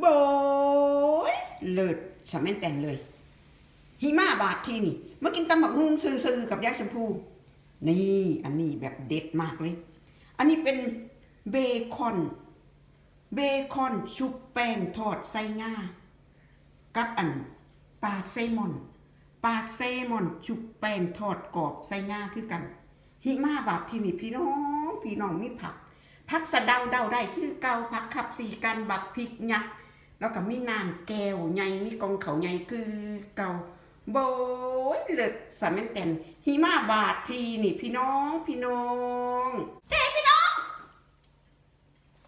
โบยเลิศสามแม่นแต่นเลย หิมาบาทที่นี่มากินตำบักฮุ่งซื่อๆกับยาชมพู นี่อันนี้แบบเด็ดมากเลย อันนี้เป็นเบคอน เบคอนชุบแป้งทอดไส้งา กับอันปลาเซมอน ปลาเซมอนชุบแป้งทอดกรอบไส้งาคือกัน หิมาบาทที่นี่พี่น้องพี่น้องมีผักผักสะเดาเดาได้คือเกาผักขับสีกันบักพริกยักษ์ แล้วก็มีน้ำแก้วใหญ่มีกองเขาใหญ่คือเกาโบยเลิศสามแม่นแตนหิมาบาททีนี่พี่น้องพี่น้องเจ้พี่น้อง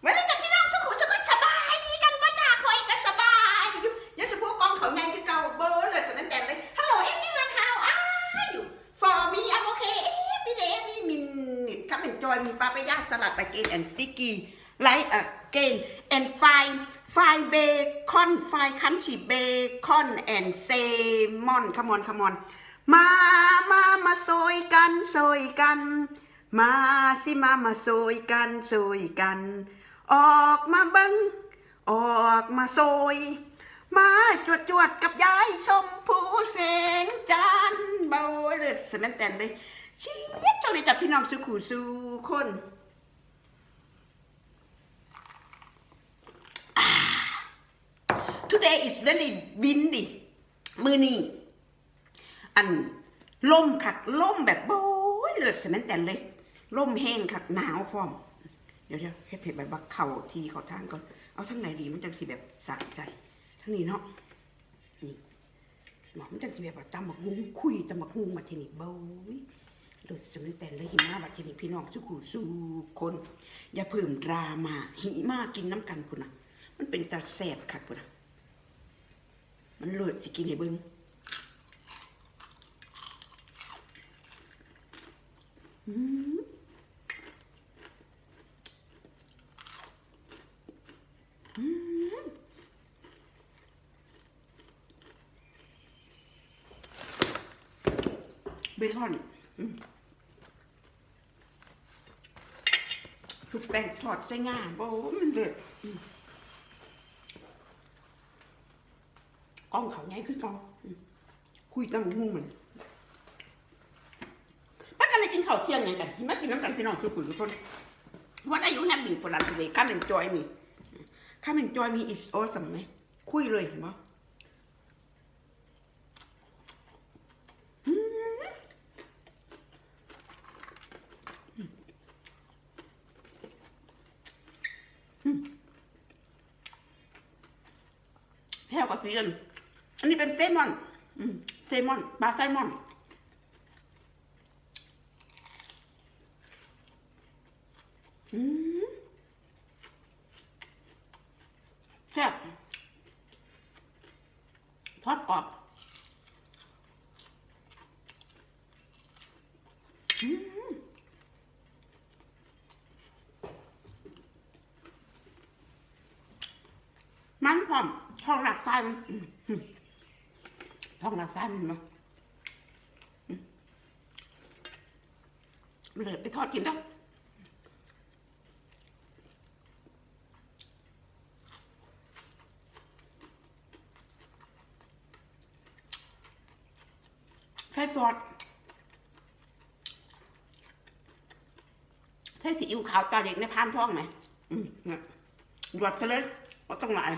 วันนี้จะพี่น้องสุขุสุขสบายดีกันป้าจ่าคอยก็สบายดีอยู่ยังสะพวกกองเขาใหญ่คือเก่าเบอร์เลยสนั่นแต่เลยฮัลโหลเอ็มนี่วันฮาวอ้าอยู่ for me I'm okay every day every minute come enjoy me papaya salad again and sticky like again and fry fry bacon fry crunchy bacon and salmon come on come on มามามาโซยกันโซยกัน มาสิมามาโซยกันโซยกัน ออกมาเบิงออกมาโซย มาจวดจวดๆกับยายชมพูแสงจันทร์เบาเลยสมันแตนเลยชียบเจ้าเลยจับพี่น้องสุขูสู่คน today is very windy มือนี้อันล่มคักล่มแบบโบ้ยเลยสมันแตนเลยล่มแห้งคักหนาวพร้อม เดี๋ยวเดี๋ยวเฮ็ดเห็ดแบบว่าเข่าทีเขาทางก่อน เอาทั้งไหนดีมันจังสิแบบสะใจ ทั้งนี้เนาะนี่หมอมันจังสิแบบจำบักฮุงคุยจำบักฮุงมาทีนี่เบ้ยโดดสมันแต่เลยหิมะบัดทีนี่พี่น้องสุขูสู่คน อย่าเพิ่มดราม่าหิมะกินน้ำกันพุ่นนะมันเป็นตาแสบคักพุ่นนะ มันเลือดสิกินให้เบิ่งเบคอนอืมชุบแป้งทอดใส่งาโอ้มันเดือดอืม กล้องเขาใหญ่คือกล้องคุยตั้งงูมันป้ากันเลยกินข้าวเที่ยงยังกันไม่กินน้ำกันพี่น้องคือคุยทุกคน What are you having for lunch today Come enjoy me Come enjoy me it's awesome ไหมคุยเลยเห็นปะแห้วกับเซียน อันนี้เป็นเซมอนเซมอนปลาไซมอน อืมแซ่บทอดกรอบอืมมันพร้อมทองหลักไส้มัน ท้องหลักไส้มันเนาะอืมเหลือไปทอดกินแล้วใส่ซอสใส่ซีอิ๊วขาวตาเด็กในพานท้องไหมหยวดซะเลยว่าต้องหลาย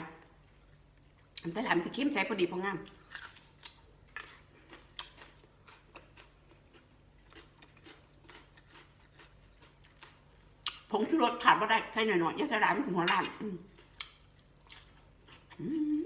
อันใส่หลามันจะเข้มใส่พอดีพองาม งชูรสขาดไม่ได้ใส่หน่อยๆอย่าสลายมันถึงหัวล้านอืมอืม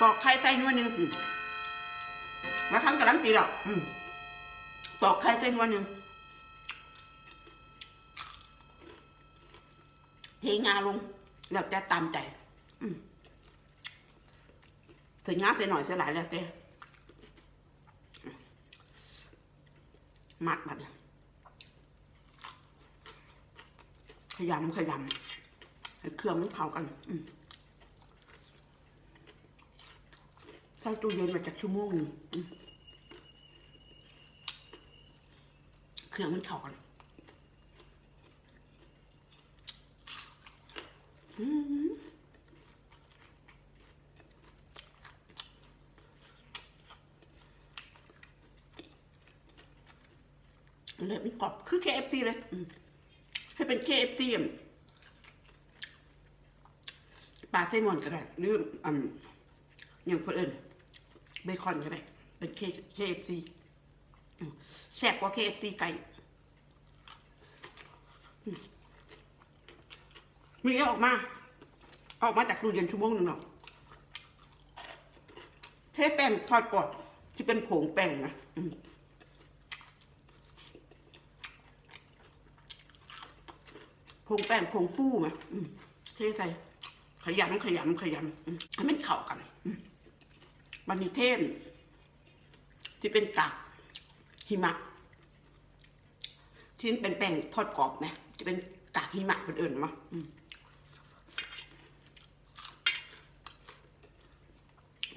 ปอกไข่ใส่นวลหนึ่งมาทำกับน้ำตีหรอกปอกไข่ใส่นวลหนึ่ง เทงาลงแล้วจะตามใจอืมใส่งาใส่หน่อยใส่หลายแล้วแต่มัดแบบขยำขยำให้เครื่องมันเข้ากันใส่ตู้เย็นมาจากชั่วโมงนึงเครื่องมันเข้ากันอืม เลยมันกรอบคือ KFC เลยให้เป็น KFC อะปลาไซลมอนก็ได้ หรืออืมอย่างคนอื่นเบคอนก็ได้ เป็น K KFC อืมแซ่บกว่า KFC ไก่อืม มีเอออกมาเอาออกมาจากตู้เย็นชั่วโมงหนึ่งหรอกเทแป้งทอดก่อนที่เป็นผงแป้งนะผงแป้งผงฟูมาเทใส่ ขยำขยำขยำอืมให้มันเข้ากันอืมบันนิเทนที่เป็นกากหิมะ ที่เป็นแป้งทอดกรอบนะจะเป็นกากหิมะเป็นเอื่นมา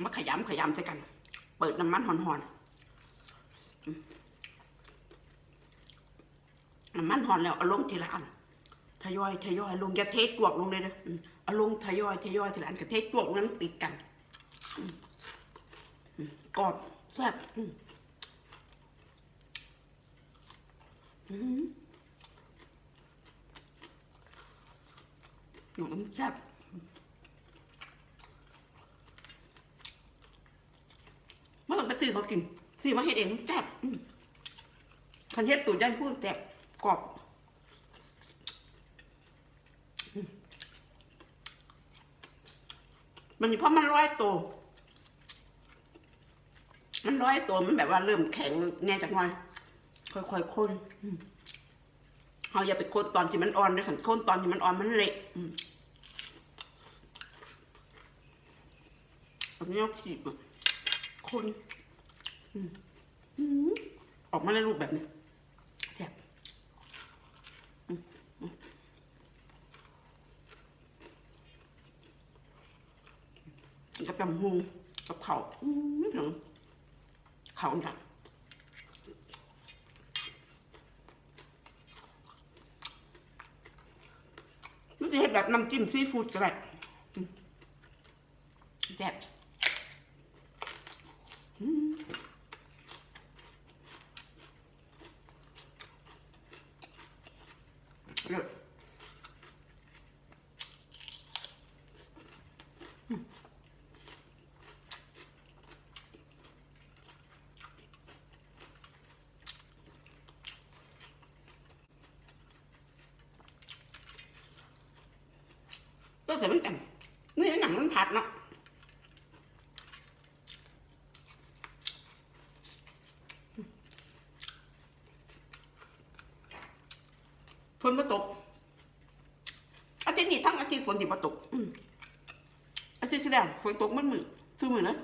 มาขยำขยำใส่กัน เปิดน้ำมันหอนๆอืมน้ำมันหอนแล้วเอาลงทีละอันทยอยทยอยลงอย่าเทจวกลงเลยนะเอาลงทยอยทยอยทีละอันกับเทจวกนั้นติดกันกรอบแซ่บหนูมันแซ่บ เมื่อเราไปซื้อเขากินซื้อมาเฮ็ดเองมันแซ่บคันเฮ็ดตุ๋นยันพูดแซ่บกรอบมันเพราะมันร้อยตัว มันร้อยตัวมันแบบว่าเริ่มแข็งแน่จังหน่อยค่อยๆคนเราอย่าไปโคนตอนที่มันอ่อนด้วยค่ะโคนตอนที่มันอ่อนมันเละอืมแบบนี้เอาขีดมา คนอืมอืมออกมาในรูปแบบนี้แซ่บอืมอืมกับตำหูกับเขาอืมถึงเขาจังนี่จะเห็ดแบบน้ำจิ้มซีฟู้ดก็ได้อืมแซ่บอืมเลิศอืม ก็แต่มันแต่นี่หนังมันผัดเนาะฝนมาตกอาทิตย์นี้ทั้งอาทิตย์ฝนติมาตกอาทิตย์ที่แล้วฝนตกมันมือซื้อมือนะ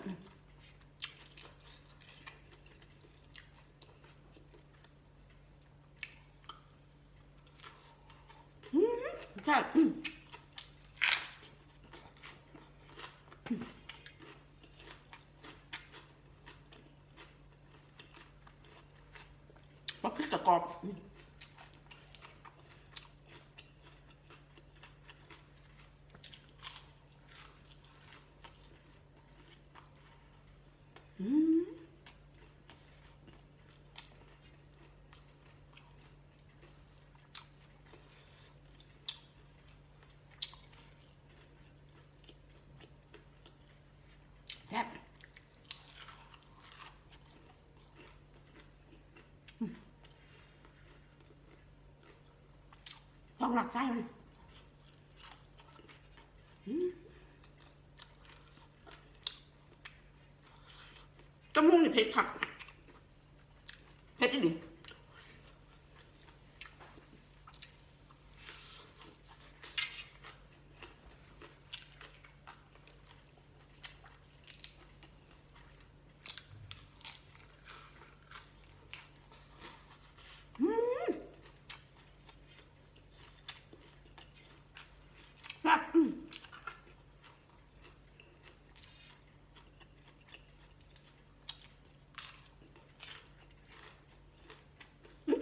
อืมใช่อืม ปลาพริกกระกรอบอืมอืมแซ่บอืมต้อง หลักไส้มันจมูกนี่เผ็ดครับเผ็ดดิแซ่บอืม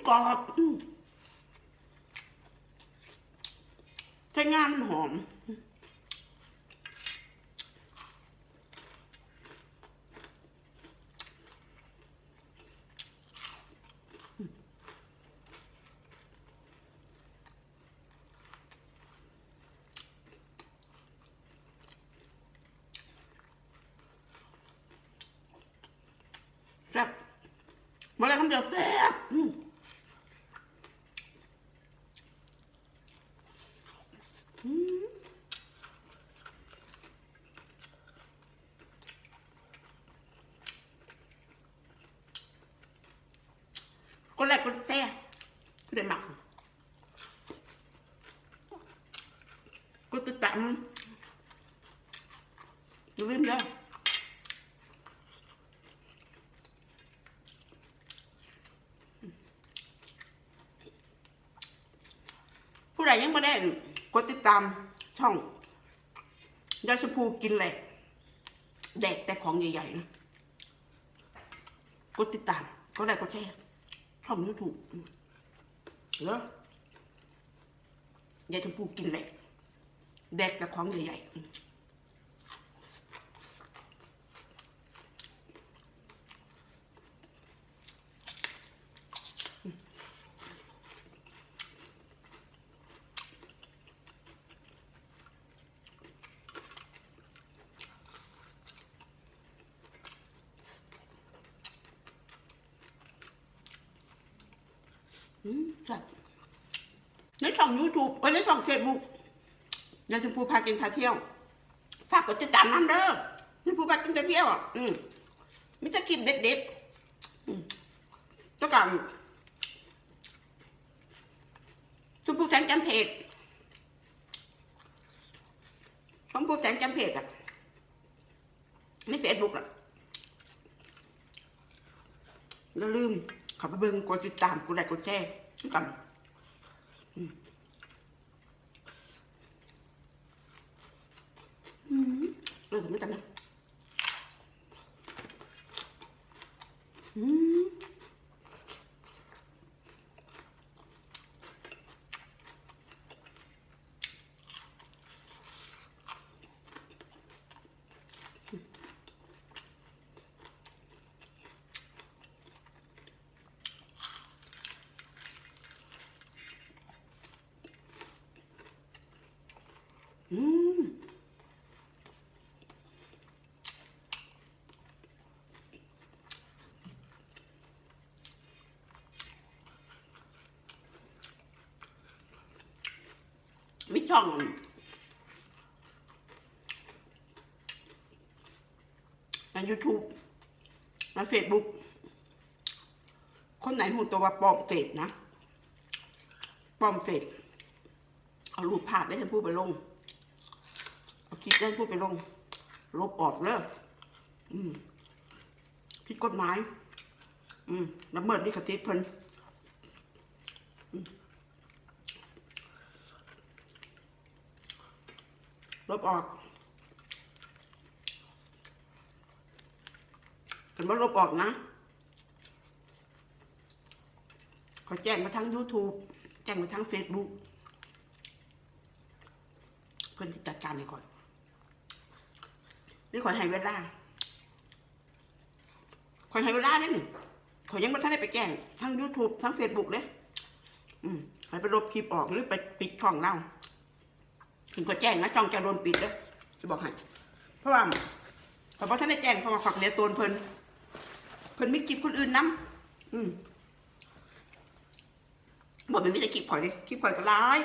รอบอืมใช้งานมันหอม แซ่บ เมื่อไรคำเดียวแซ่บอืมอืมคนแรกคนแซ่บเดี๋ยวหมักก็ติดตามอย่าลืมเด้อ ผู้ใดยังไม่ได้ กดติดตามช่องยายชมพูกินแหลกแดกแต่ของใหญ่ๆนะกดติดตามก็ได้ก็แช่ช่องยูทูบแล้วยายชมพูกินแหลกแดกแต่ของใหญ่ๆ อืมจัดในช่อง YouTube ไว้ในช่อง Facebook ยายชมพูพากินพาเที่ยว ฝากกดติดตามน้ำเด้อยายชมพูพากินพาเที่ยวอะอืมมิจะคลิปเด็ดๆอืมเจ้ากันชมพูแสงจันเพจชมพูแสงจันเพจอะในเฟซบุ๊กอะอย่าลืม ขับไปเบิ่งกดติดตามกดไลค์กดแชร์ด้กันอืมอืมเออไม่จำนะอืม อืมวิช่องใน YouTube ใน Facebook คนไหนหูตัวว่าปลอมเฟซนะปลอมเฟซเอารูปภาพได้ฉันพูดไปลง เอาคลิปได้พูดไปลง ลบออกเลยอืมผิดกฎหมาย อืมละเมิดลิขสิทธิ์เพิ่นลบออกกันว่าลบออกนะขาแจ้งมาทั้ง YouTube แจ้งมาทั้ง Facebook เพื่อนจะจัดการให้ก่อน นี่ขอให้เวลาขอให้เวลาเนี่ยขอยยังไม่ทันได้ไปแจ้งทั้ง YouTube ทั้ง Facebook เลยอืมให้ไปลบคลิปออกหรือไปปิดช่องเราถึงก็แจ้งนะช่องจะโดนปิดเลยจะบอกให้เพราะว่าเพราะว่าท่านได้แจ้งเพราะว่าฝักเหลียตัวเพิ่นเพิ่นไมีคลิปคนอื่นนํอืมบอกมันไม่ได้คลิปข่อยเลยคลิปข่อยก็ร้าย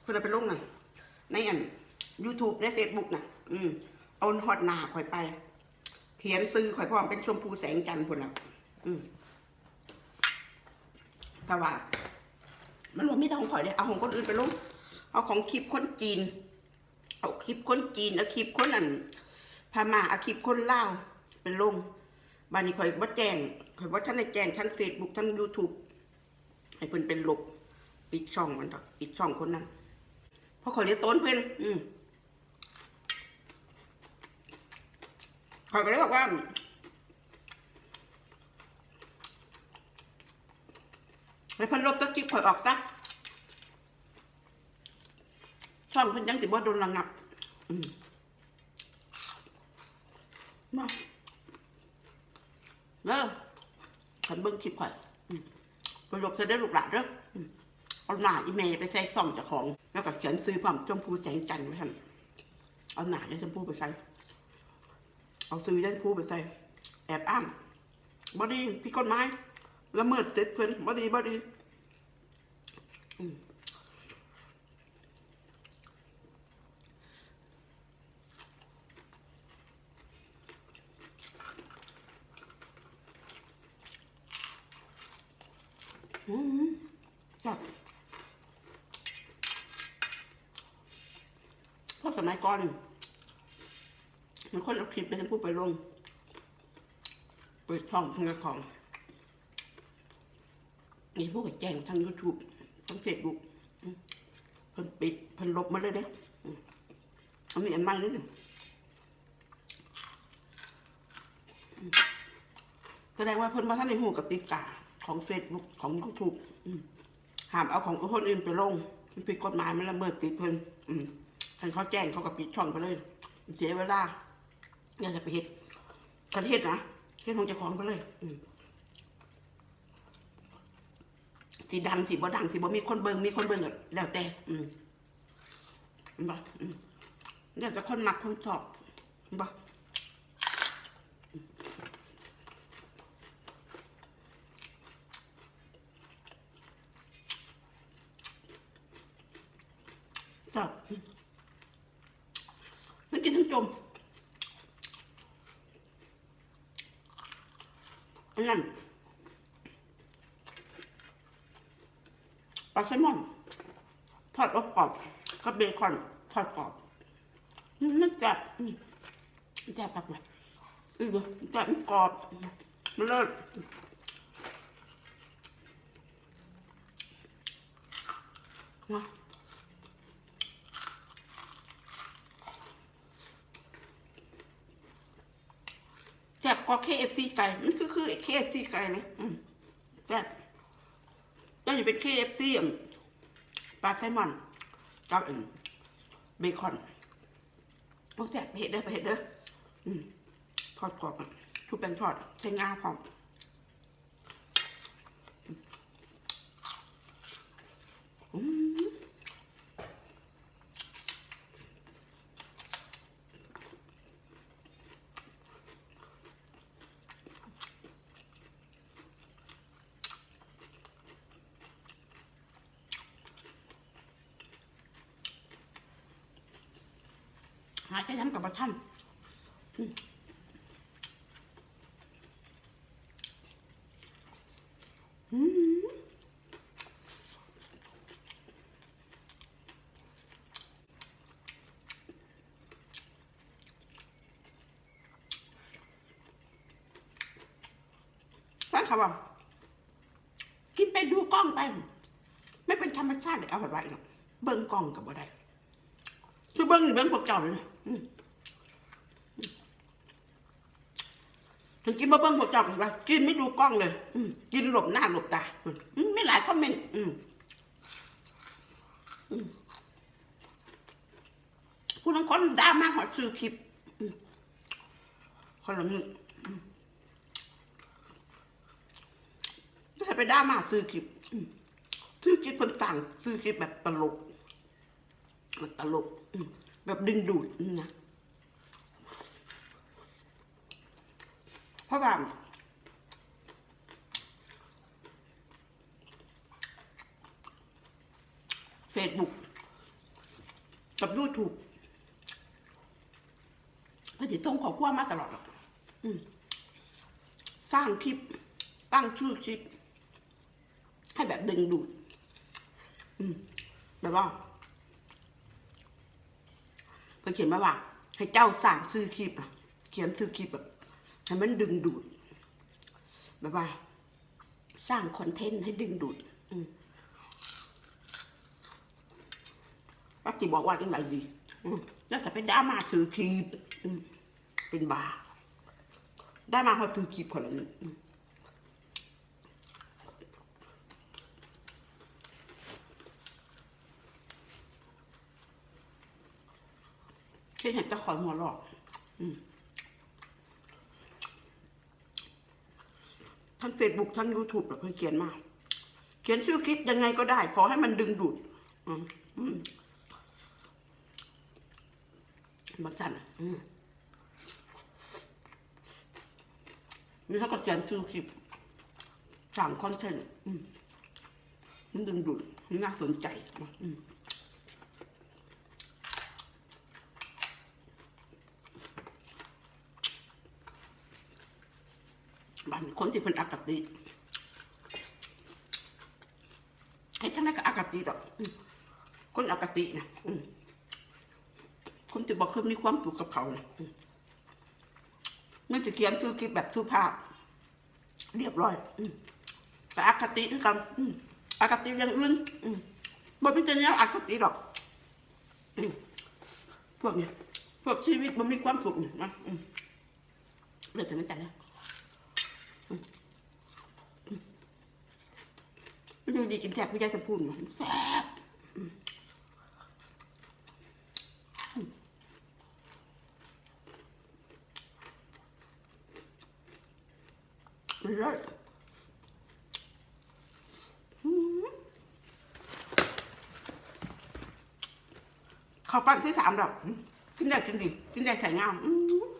เพิ่นเอาไปลงน่ะในอัน YouTube ใน Facebook น่ะ อืม เอาฮอดหนาข่อยไป เขียนซื้อข่อยพร้อมเป็นชมพูแสงจันทร์พุ่นน่ะอืมแต่ว่า มันรวมไม่ต้องของข่อยเลยเอาของคนอื่นไปลงเอาของคลิปคนจีน เอาคลิปคนจีนเอาคลิปคนนั่นพม่าเอาคลิปคนลาวเป็นลงบ้านนี้ข่อยบ่แจ้งข่อยบ่ท่านได้แจ้งทั้ง Facebook ทั้ง YouTube ให้เพิ่นเป็นลบปิดช่องมันดอกปิดช่องคนนั้นเพราะข่อยเรียกต้นเพิ่นอืม อยก็เลยบอกว่าขไปเพันลบตะกี้ข่อยออกซะช่องเพิ่นยังสิบ่โดนระงับมาเด้อฉันเบิ่งคลิปข่อยอืมไปลบจะได้ลูกหลานเด้อเอาหน้าอีเมย์ไปใส่ซ่องจ้าของ แล้วก็เขียนซื้อความชมพูแสงจันทร์ไว้ท่านเอาหน้ายันชมพูไปใส่ เอาซื้อยันชมพูไปใส่ แอบอ้างบอดีพี่กฎหมายละเมิดเจ็ดเพิ่นบอดีบอดีอืมจับเพราะสมัยก่อน มันคนเอาคลิปไปทั้งผู้ไปลงเปิดช่องทางของนี่พวกแจ้งทางยูทูบทางเฟซบุ๊กเพิ่นปิดเพิ่นลบมาเลยเด้อืมอันนี้อันใหม่เลยเนี่ยอืมแสดงว่าเพิ่นมาท่านในหูกับติกาของเฟซบุ๊กของยูทูบห้ามเอาของคนอื่นไปลงมันผิดกฎหมายมันละเมิดติดเพิ่นท่านเขาแจ้งเขาก็ปิดช่องไปเลย เสียเวลา อย่าจะไปเฮ็ดกันเฮ็ดนะเฮ็ดของเจ้าของไปเลย อืสีดังสีบ่ดังสีบ่มีคนเบิ่งมีคนเบิ่งก็แล้วแต่ อืมเห็นบ่อืมเดี๋ยวจะคนหมักคนชอบบ่อืมชอบมันกินทั้งจม อันนั้นปลาแซลมอนทอดอบกรอบกับเบคอนทอดกรอบมันจะมันจะแบบไหนอือจะมันกรอบมันเลิศนะแซ่บกว่า KFC ไก่ มันคือคือ KFC ไก่เลย อืมแซ่บแล้วจะเป็น KFC อะปลาแซมอนกับเบคอนโอ้แซ่บเผ็ดเด้อเผ็ดเด้ออืมทอดกรอบอะทุกเป็นทอดใช้งาพร้อมอืมหาจะย้ำกับบั ท่านอืมอืมฟังเขาบอกกินไปดูกล้องไป ไม่เป็นธรรมชาติเลยเอาแบบไรหรอกเบิ้งกล้องกับอะไรคือเบิ้งนี่เบิ้งพวกเจ้าเลยนะอืมอืม ถึงกินมาเบิ้งพวกเจ้าเลยว่ากินไม่ดูกล้องเลยอืกินหลบหน้าหลบตาไม่หลายคอมเมนต์ผู้นั้นคนด่ามากหัวซื้อคลิปคนละงี้อืมถ้าไปด่ามาซื้อคลิปซื้อคลิปเพิ่นต่างซื้อคลิปแบบตลกมันตลกแบบดึงดูดนะ เพราะว่าเฟซบุ๊กกับยูทูบมันจะต้องขอความมาตลอดหรอกสร้างคลิป ตั้งชื่อคลิป ให้แบบดึงดูดแบบว่าเพิ่นเขียนมาว่า ให้เจ้าสั่งซื้อคลิปอะเขียนซื้อคลิปแบบ ให้มันดึงดูดแบบว่า สร้างคอนเทนต์ให้ดึงดูดก็จีบอกว่าเป็นไรดีน่าจะเป็นดามาถือคีบเป็นบาดามาเขาถือคีบคนละนึงที่เห็นเจ้าของหัวหลอก อืม ทั้งเฟซบุ๊กทั้งยูทูบแบบเพิ่นเขียนมา เขียนชื่อคลิปยังไงก็ได้ ขอให้มันดึงดูดบักสันนี่เขาก็เขียนชื่อคลิปสั่งคอนเทนต์มันดึงดูดมันน่าสนใจอืม บางคนที่เป็นอากติไอ้ทั้งนั้นก็อากติดอกอืมคนอากตินะคนที่บอกคือมีความสุขกับเขานะอืมมันจะเขียนคือคลิปแบบทุภาพ เรียบร้อยแต่อากติคือกันอากติอย่างอื่นอืมบ่เป็นแต่แนวอากติดอกอืมพวกเนี้ยพวกชีวิตมันมีความสุขนะเลือกจะไม่จัดแล้ว มันดูดีกินแซ่บพี่ยายจะพูดมันแซ่บมันเลิศข้าวปั้นที่สามดอกกินได้กินดีกินได้ใส่งาอืม